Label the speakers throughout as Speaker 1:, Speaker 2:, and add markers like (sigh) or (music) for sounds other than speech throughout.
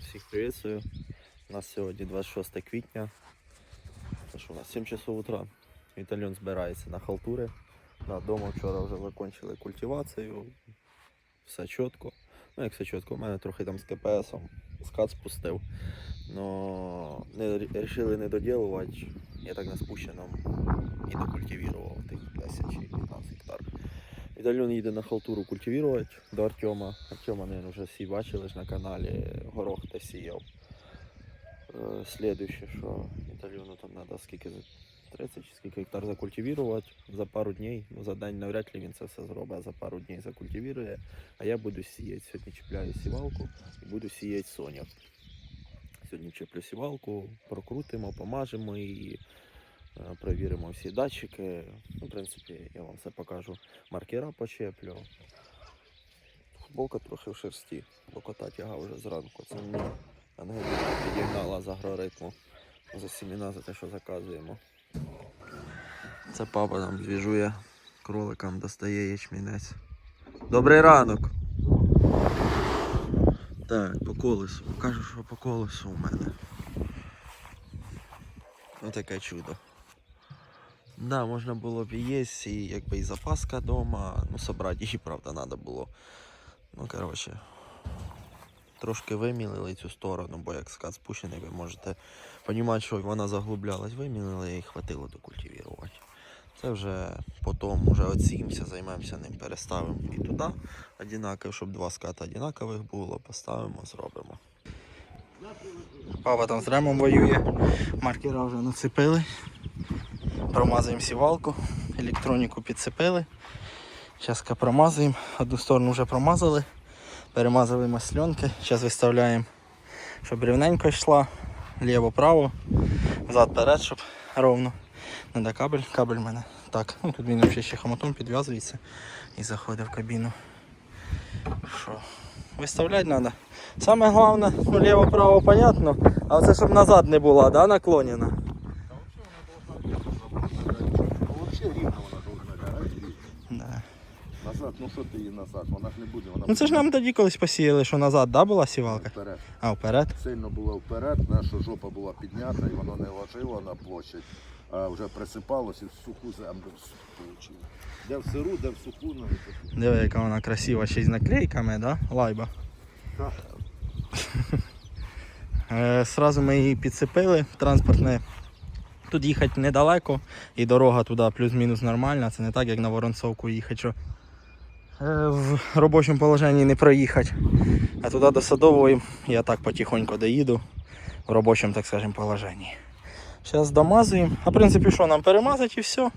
Speaker 1: Всіх приветствую. У нас сьогодні 26 квітня. Це що у нас 7 часов утра. Вітальон збирається на халтури. Да, дома вчора вже закончили культивацію. Все чітко. Ну як все чітко, у мене трохи там з КПСом скат спустив. Но не вирішили не доділувати. Я так на спущеному і докультивував тих 10 чи 15 гектар. Вітальон їде на халтуру культивувати до Артема. Артема, наверное, вже всі бачили ж на каналі горох та сіяв. Е, Слідуще, що Вітальону там треба скільки за- 30 чи скільки гектар закультивувати за пару днів. Ну, за день навряд ли він це все зробить, а за пару днів закультивує. А я буду сіяти. Сьогодні чіпляю сівалку і буду сіяти соняк. Сьогодні чіплю сівалку, прокрутимо, помажемо і е, перевіримо всі датчики. Ну, в принципі, я вам все покажу. Маркера почеплю. Футболка трохи в шерсті, бо кота тяга вже зранку. Це мені Ангеліна підігнала з агроритму за сіміна за те, що заказуємо. Це папа нам двіжує кроликам, достає ячмінець. Добрий ранок! Так, по колесу. Кажу, що по колесу у мене. Ось таке чудо. Да, можна було б і їсти, і якби і запаска вдома. Ну, собрати її, правда, треба було. Ну, коротше, трошки вимілили цю сторону, бо як скат спущений, ви можете розуміти, що вона заглублялась, вимілили і хватило докультивувати. Це вже потім вже оцімся, займемося ним, переставимо і туди одинаково, щоб два ската одинакових було, поставимо, зробимо.
Speaker 2: Папа там з ремом воює. Маркера вже нацепили. Промазуємо сівалку, електроніку підцепили. Зараз промазуємо. Одну сторону вже промазали, перемазали масльонки. Зараз виставляємо, щоб рівненько йшла. Ліво-право, взад-перед, щоб ровно. Надо кабель, кабель в мене. Так, ну тут він взагалі ще хомутом підв'язується і заходить в кабіну. Що? Виставляти треба. Саме головне, ну ліво-право понятно, а оце щоб назад не була, да, наклонена.
Speaker 3: Вообще рівно вона должна лягати.
Speaker 2: Да.
Speaker 3: Назад, ну що ти її назад? Вона ж не буде, вона
Speaker 2: Ну це ж нам тоді колись посіяли, що назад, да, була сівалка?
Speaker 3: вперед.
Speaker 2: А, вперед.
Speaker 3: Сильно було вперед, наша жопа була піднята і воно не ложило на площадь, а вже присипалось і в суху землю отримало. Де в сиру, де в суху, ну, навіть.
Speaker 2: Диви, яка вона красива, ще й з наклейками, да? Лайба.
Speaker 3: Так.
Speaker 2: Е, Сразу ми її підцепили, транспортне. Тут їхати недалеко і дорога туди плюс-мінус нормальна. Це не так, як на Воронцовку їхати, що е, в робочому положенні не проїхати. А туди до Садової я так потихоньку доїду в робочому, так скажемо, положенні. Зараз домазуємо. А в принципі, що нам перемазати і все.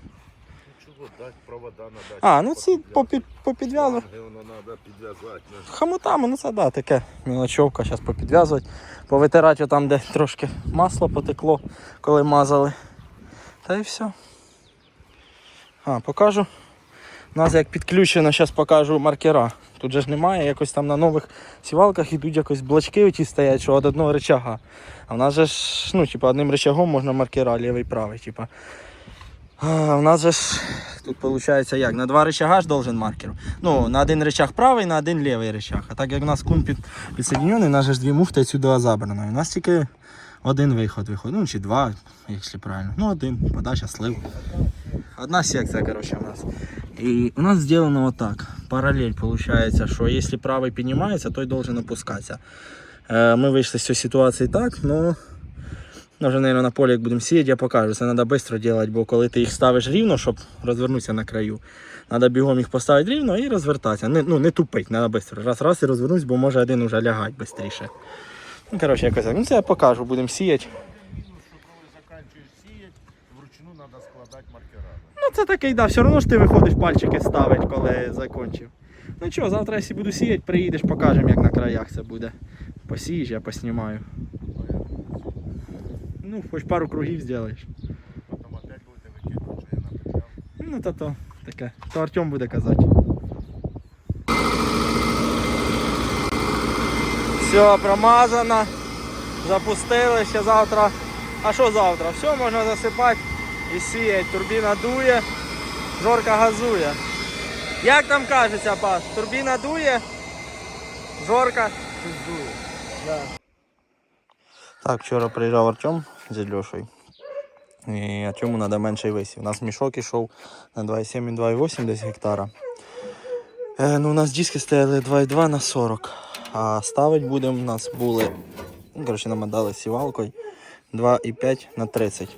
Speaker 3: Чого дати, провода надати.
Speaker 2: А, ну ці попід, попідв'язувати.
Speaker 3: Воно треба підв'язати. ну.
Speaker 2: Ну це да, таке мілочовка, зараз попідв'язувати, повитирати там, де трошки масло потекло, коли мазали. Та і все. А, покажу. У нас як підключено, зараз покажу маркера. Тут же ж немає, якось там на нових сівалках ідуть якось блочки оті стоять, що від одного рычага. А в нас же ж, ну, типа, одним рычагом можна маркера, лівий правий, типа. А, у нас же ж тут виходить як, на два рычага ж должен маркер. Ну, на один рычаг правий, на один лівий рычаг. А так як у нас кун під, підсоединений, у нас же ж дві муфти сюди забрано. І у нас тільки один виход виходить. Ну, чи два, якщо правильно. Ну, один, подача, слив. Одна секція, коротше, у нас. І у нас зроблено отак. Паралель виходить, що якщо правий піднімається, той должен опускатися. Е, Ми вийшли з цієї ситуації так, ну. Ну, вже, мабуть, на полі, як будемо сіяти, я покажу. Це треба швидко робити, бо коли ти їх ставиш рівно, щоб розвернутися на краю, треба бігом їх поставити рівно і розвертатися. Не, ну, не тупить, треба швидко. Раз, раз і розвернусь, бо може один вже лягати швидше. Ну, коротше, якось так. Ну, це я покажу, будемо сіяти. Ну, це такий, да, все одно ж ти виходиш пальчики ставить, коли закінчив. Ну що, завтра, якщо буду сіяти, приїдеш, покажемо, як на краях це буде. Посієш, я поснімаю. Ну, хоч пару кругів зробиш.
Speaker 3: Потім опять будете викидувати, що я напрягав.
Speaker 2: Ну, то то таке. То Артем буде казати. Все, промазано. Запустили ще завтра. А що завтра? Все, можна засипати і сіяти. Турбіна дує, жорка газує. Як там кажеться, пас? Турбіна дує, жорка дує. Да. Так, вчора приїжджав Артем з Льошею. І Артему треба менший висів. У нас мішок ішов на 2,7 і 2,8 десь гектара. Е, ну, у нас диски стояли 2,2 на 40. А ставить будемо, у нас були, ну, коротше, нам дали сівалкою 2,5 на 30.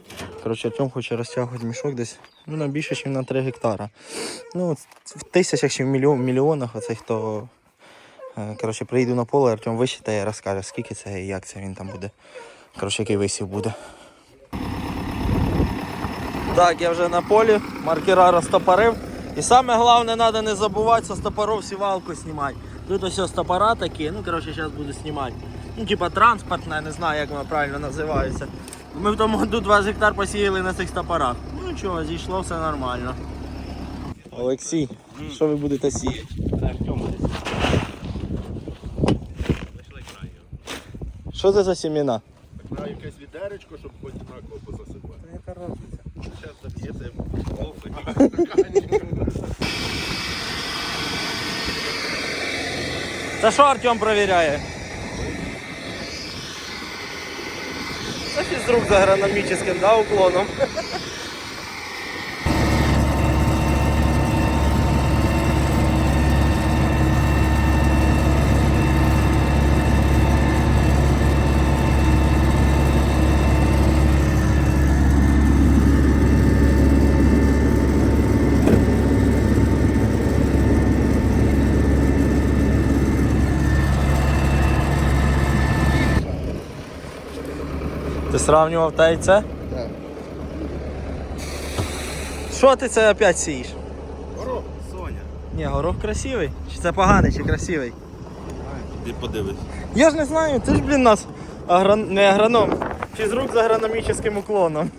Speaker 2: Коротше, Артем хоче розтягувати мішок десь ну, на більше, ніж на 3 гектара. Ну, в тисячах чи в мільйон, мільйонах оцей хто. е, Коротше, приїду на поле, Артем висчитає і розкаже, скільки це і як це він там буде. Коротше, який висів буде. Так, я вже на полі, маркера розтопорив. І саме головне, треба не забувати со стопоров сівалку знімати. Тут ось стопора такі, ну коротше, зараз буду знімати. Ну, типа транспортна, не знаю, як вона правильно називається. Ми в тому году 20 гектар посіяли на цих стопорах. Ну нічого, зійшло все нормально. Олексій, що ви будете сіяти? Що це за сімена?
Speaker 3: На якесь відеречко, щоб хоч однаково позасипати.
Speaker 2: Яка разниця?
Speaker 3: Зараз заб'ється
Speaker 2: Це що Артем перевіряє? Це фізрук з агрономічним, да, уклоном. Сравнював те і це?
Speaker 3: Так.
Speaker 2: Що ти це опять сієш?
Speaker 3: Горох, Соня.
Speaker 2: Ні, горох красивий. Чи це поганий, чи красивий?
Speaker 3: Ти подивись.
Speaker 2: Я ж не знаю, ти ж, блін, нас агрон... не агроном. Фізрук з агрономічним уклоном.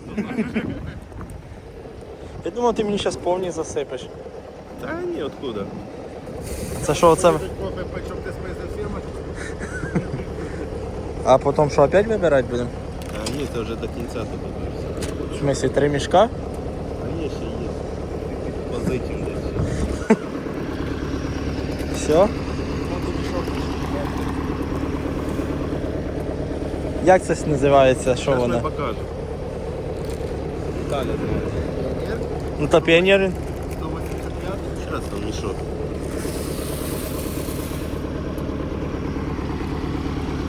Speaker 2: Я думав, ти мені зараз повні засипеш.
Speaker 3: Та ні, откуда?
Speaker 2: Це що, це?
Speaker 3: Кофе печок ти списав фірма?
Speaker 2: А потім що, опять вибирати будемо?
Speaker 3: А ні, це вже до кінця добився.
Speaker 2: В смысле, три мішка?
Speaker 3: А є ще є. Позитив десь.
Speaker 2: Все? Як це називається? Що
Speaker 3: Зараз ми
Speaker 2: воно?
Speaker 3: покажемо. Віталя називається.
Speaker 2: Ну та піонери.
Speaker 3: 185? Зараз там мішок.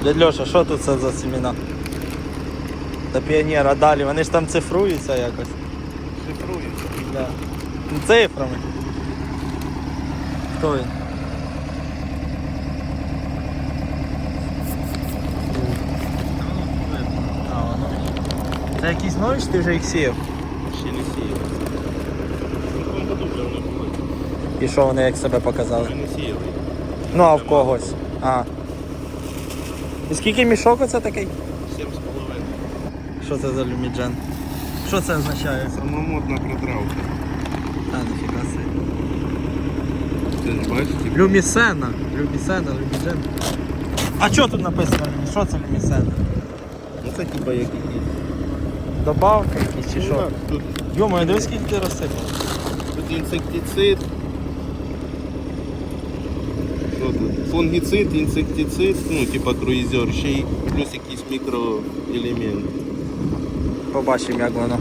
Speaker 2: Дядь Льоша, що тут це за семена? Та піонер, а далі, вони ж там цифруються якось.
Speaker 3: Шифрується.
Speaker 2: Да. Ну, цифрами. Хто він? А, воно. Це якісь нові, чи ти вже їх сіяв?
Speaker 3: Ще не сіяли. В якому году вже вони були?
Speaker 2: І що вони як себе показали?
Speaker 3: Вже не сіяли.
Speaker 2: Ну а в когось. А. І скільки мішок оце такий?
Speaker 3: Сім з половиною.
Speaker 2: Що це за люміджен? Що це означає?
Speaker 3: Сама модна протравка.
Speaker 2: А, ніфіга собі.
Speaker 3: Ти ж бачиш?
Speaker 2: Люмісена. Люмісена, люміджен. А що тут написано? Що це люмісена?
Speaker 3: Ну це типа як якісь.
Speaker 2: Добавки якісь чи
Speaker 3: Ну,
Speaker 2: що?
Speaker 3: так, Тут,
Speaker 2: Йомо, дивись скільки ти розсипав.
Speaker 3: тут інсектицид. Що тут? Фунгіцид, інсектицид, ну типа круїзер, ще й плюс якийсь мікроелемент.
Speaker 2: Побачимо, як воно.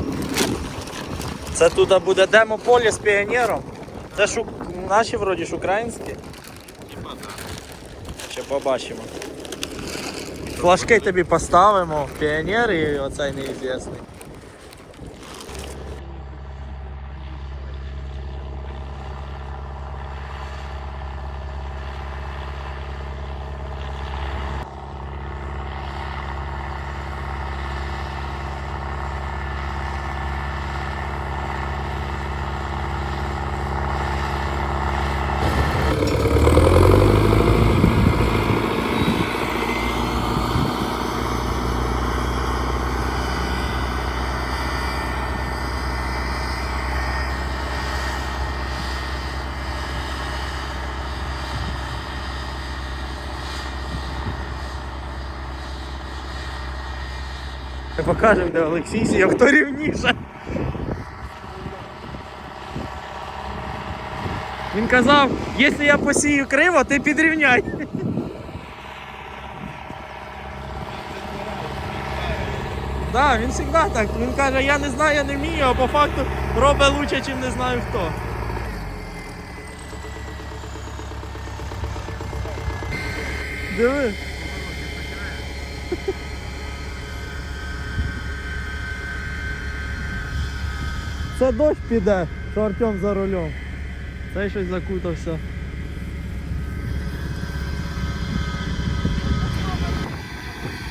Speaker 2: Це тут буде демо-поле з піонером. Це ж наші вроді ж українські. Ще побачимо. Флажки тобі поставимо, піонер і оцей неізвісний. Покажемо, де Олексій сіяв, хто рівніше. Він казав, якщо я посію криво, ти підрівняй. Да, він завжди так. Він каже, я не знаю, я не вмію, а по факту робить лучше, ніж не знаю хто. Диви. Це дощ піде, що Артем за рулем. Цей щось закутався.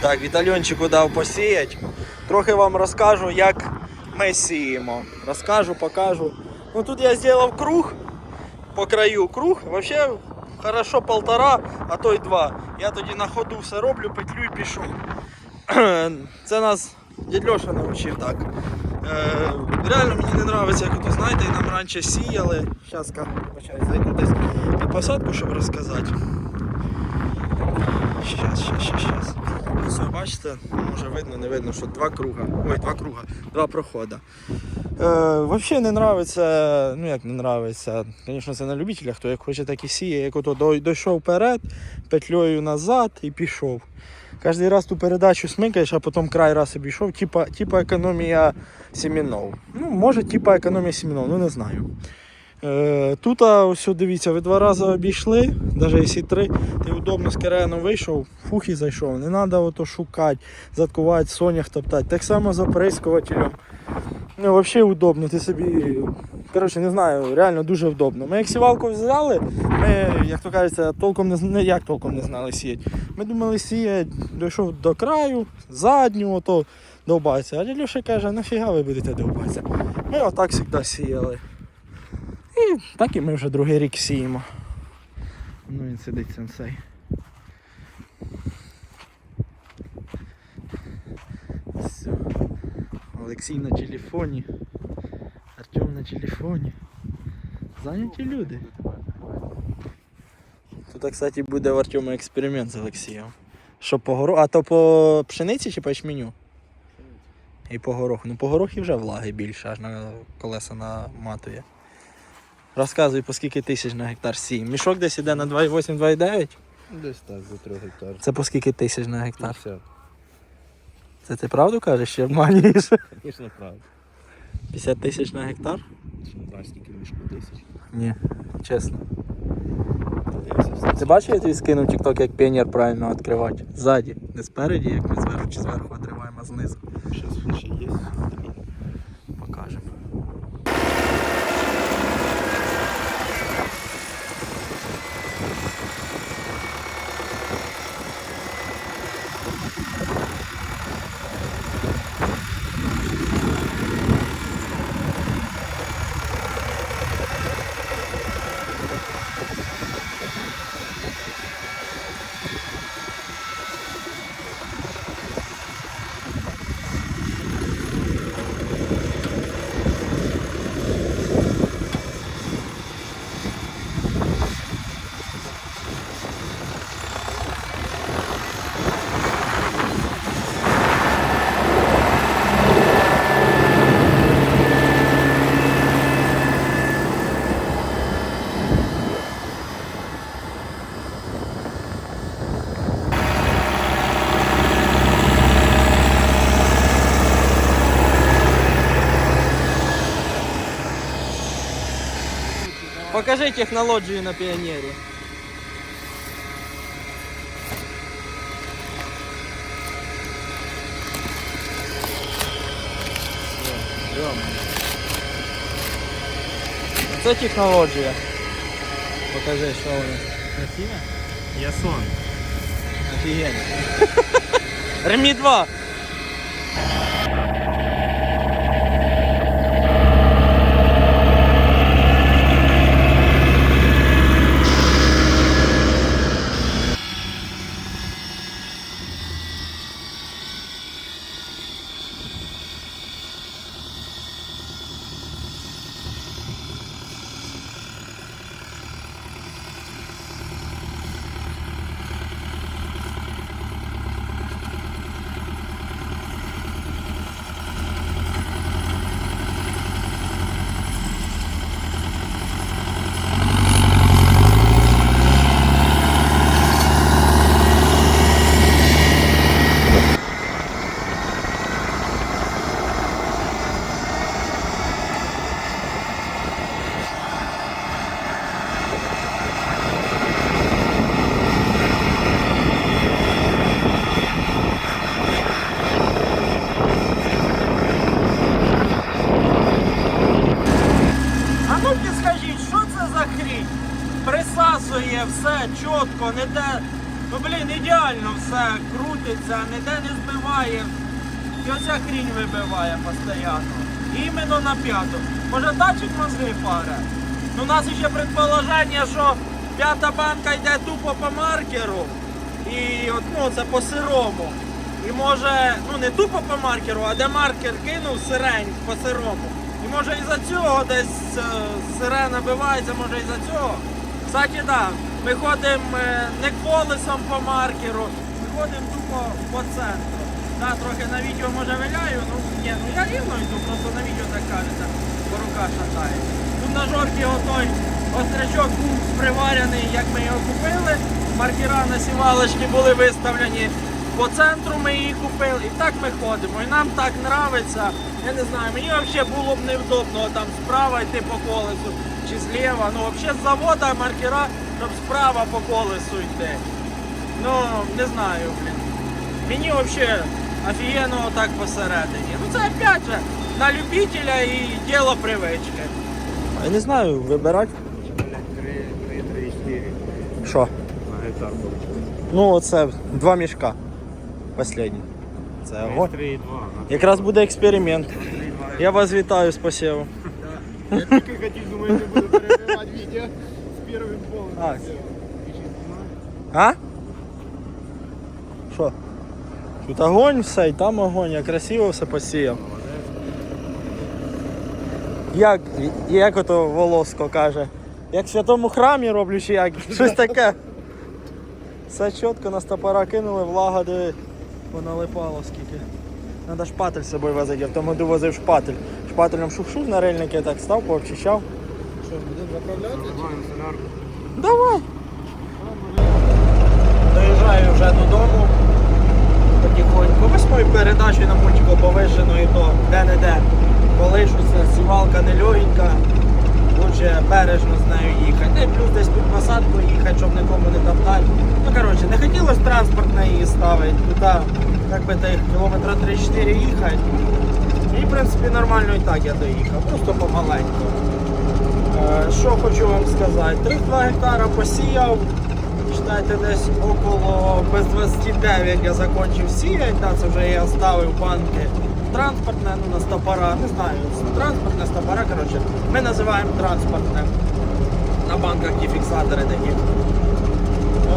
Speaker 2: Так, Вітальончику дав посіять. Трохи вам розкажу, як ми сіємо. Розкажу, покажу. Ну тут я зробив круг по краю круг. Вообще хорошо полтора, а то й два. Я тоді на ходу все роблю, петлю і пішов. (clears throat) Це нас дядь Льоша навчив так. Е, реально мені не подобається, як ото знаєте, нам раніше сіяли. Зараз зайду десь під посадку, щоб розказати. Щас, щас, щас, щас. Ось, бачите, може видно, не видно, що два круга. Ой, два круга, два проходи. Е, Взагалі не нравиться, ну як не нравиться, звісно, це на любителя, хто як хоче, так і сіє. Як ото дійшов вперед, петлею назад і пішов. Кожен раз ту передачу смикаєш, а потім край раз обійшов, типа, типа економія сімінов. Ну, може, типа економія сімінов, ну не знаю. Е, тут ось дивіться, ви два рази обійшли, навіть якщо три, ти удобно з кереном вийшов, фух і зайшов. Не треба ото шукати, заткувати, сонях топтати. Так само з оприскувателем. Ну, взагалі удобно, ти собі. Коротше, не знаю, реально дуже удобно. Ми як сівалку взяли, ми, як то кажеться, толком не, не як толком не знали сіяти. Ми думали сіяти, дійшов до краю, задню, ото довбатися. А Льоша каже, нафіга ви будете довбатися. Ми отак завжди сіяли. І так і ми вже другий рік сіємо. Ну він сидить сенсей. Все. Олексій на телефоні. Артем на телефоні. Зайняті люди. Тут, кстати, буде в Артема експеримент з Олексієм. Що по гороху. А то по пшениці чи по ячменю? І по гороху. Ну по гороху вже влаги більше, аж на колеса наматує. Розказуй, по скільки тисяч на гектар сіємо. Мішок десь іде на 2,8-2,9?
Speaker 1: Десь так, за 3 гектар.
Speaker 2: Це по скільки тисяч на гектар?
Speaker 1: 50.
Speaker 2: Це ти правду кажеш, чи обманюєш?
Speaker 1: Звісно, правда.
Speaker 2: 50 тисяч на гектар?
Speaker 1: Не знаю, скільки мішку тисяч.
Speaker 2: Ні, чесно. Ти бачив, я тобі скинув Тікток, як піонер правильно відкривати? Ззаді, не спереді, як ми зверху чи зверху відриваємо, а знизу.
Speaker 1: Зараз ще є.
Speaker 2: Покажемо. Покажи технологію на піонері. Це технологія. Покажи, що воно. Красиво?
Speaker 1: Ясон.
Speaker 2: Офігенно. Ремі (laughs) 2. Все крутиться, ніде не збиває. І оця хрінь вибиває постійно. Іменно на п'яту. Може датчик мозги паре? Ну, у нас ще предположення, що п'ята банка йде тупо по маркеру. І от, ну, це по сирому. І може, ну не тупо по маркеру, а де маркер кинув сирень по сирому. І може із-за цього десь е, сире набивається, може із-за цього. Кстати, так, да, ми ходимо е, не колесом по маркеру, ходимо тупо по центру. Да, трохи на відео може виляю, ну ні, ну я рівно йду, просто на відео так кажеться, бо рука шатає. Тут на жорки отой острячок був приварений, як ми його купили. Маркера на сівалочки були виставлені. По центру ми її купили. І так ми ходимо. І нам так подобається. Я не знаю, мені взагалі було б невдобно там справа йти по колесу чи зліва. Ну взагалі з завода маркера, щоб справа по колесу йти. Ну, не знаю, блін. Мені взагалі офігенно так посередині. Ну це опять же на любителя і діло привички. Я не знаю, вибирати. Що? Ну, оце два мішка. Последні. Це огонь. Якраз буде експеримент. Я вас вітаю з посівом.
Speaker 4: Я тільки хотів, думаю, не буду перебивати відео з першим полем.
Speaker 2: А. А? Що? Тут огонь все, і там огонь, я красиво все посіяв. Як, як ото Волоско каже? Як в святому храмі роблю чи як? (laughs) Щось таке. Все чітко на стопора кинули, влага диви, поналипало скільки. Надо шпатель з собою возити, я в тому году возив шпатель. Шпателем шух-шух на рельники так став, пообчищав.
Speaker 4: Що, будемо заправляти?
Speaker 2: Давай. Доїжджаю вже додому. Потихоньку. Восьмою передачею на мультику повишено і то де-не-де. Колишуся, сівалка не легенька. Лучше бережно з нею їхати. Ну плюс десь під посадку їхати, щоб нікому не топтати. Ну коротше, не хотілося транспорт на її ставити. Туди, як би тих кілометра 3-4 їхати. І в принципі нормально і так я доїхав. Просто помаленьку. Е, Що хочу вам сказати? 32 гектара посіяв. Читайте, десь около без 29 я закінчив сіяти, да, вже я ставив банки транспортне, ну на стопора, не знаю, транспортне стопора, коротше, ми називаємо транспортне. На банках ті фіксатори такі.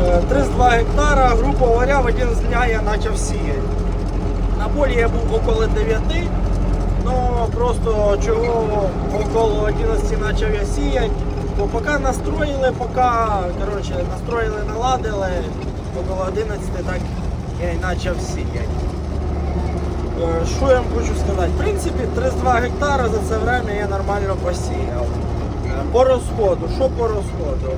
Speaker 2: Е, 32 гектара, грубо говоря, в один з дня я почав сіяти. На полі я був около 9, Ну, просто чого около 11 почав я сіяти. Бо поки настроїли, поки коротше, настроїли, наладили, около 11 так я і почав сіяти. Е, Що я вам хочу сказати? В принципі, 32 гектара за це время я нормально посіяв. По розходу, що по розходу?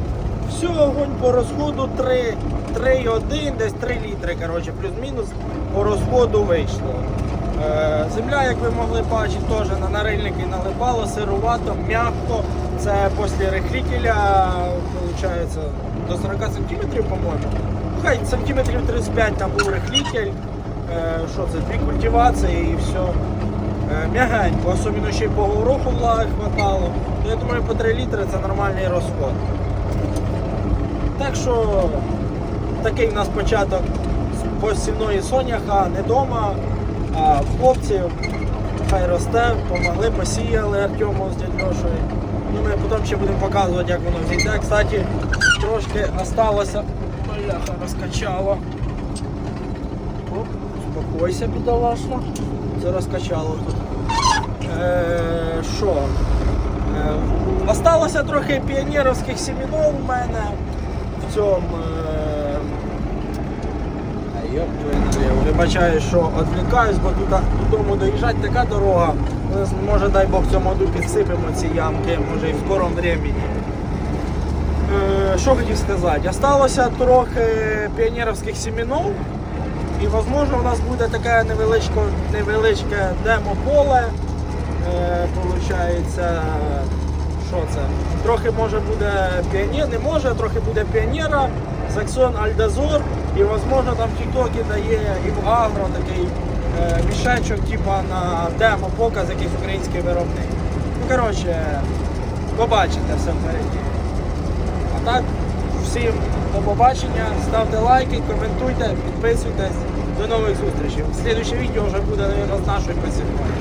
Speaker 2: Все, огонь по розходу 3, 3,1, десь 3 літри, плюс-мінус по розходу вийшло. Е, Земля, як ви могли бачити, теж на нарильники налипало, сирувато, м'яко. Це після рехлітеля, виходить, до 40 см, по-моєму. Ну, Хай сантиметрів 35 там був рехлітель. Е, Що це, дві культивації і все. Е, М'ягенько, особливо ще й по гороху влаги хватало. Я думаю, по 3 літри це нормальний розход. Так що такий в нас початок посівної соняха не вдома, а в хлопців. Хай росте, помогли, посіяли Артему з дядь Ну, ми потім ще будемо показувати, як воно зійде. Кстати, трошки осталося. Бляха, розкачало. Успокойся, бідолашно. Це розкачало тут. Е, Що? Е, осталося трохи піонерівських семінов у мене в цьому. Е, твою. Вибачаю, що відвлікаюсь, бо туди додому доїжджати така дорога. Може, дай Бог, цьому году підсипемо ці ямки, може і в скорому времени. Е, Що хотів сказати? Осталося трохи піонерівських семінов. І можливо у нас буде таке невеличке, невеличке демо-поле. Е, получається, що це? Трохи може буде піонер, не може, трохи буде піонера, Саксон Альдазор, і можливо там в Тіктокі дає і в Агро такий мішечок, типа на демо-показ якийсь український виробник. Ну коротше, побачите все впереді. А так, всім до побачення, ставте лайки, коментуйте, підписуйтесь. До нових зустрічей. Слідуюче відео вже буде з нашої посівної.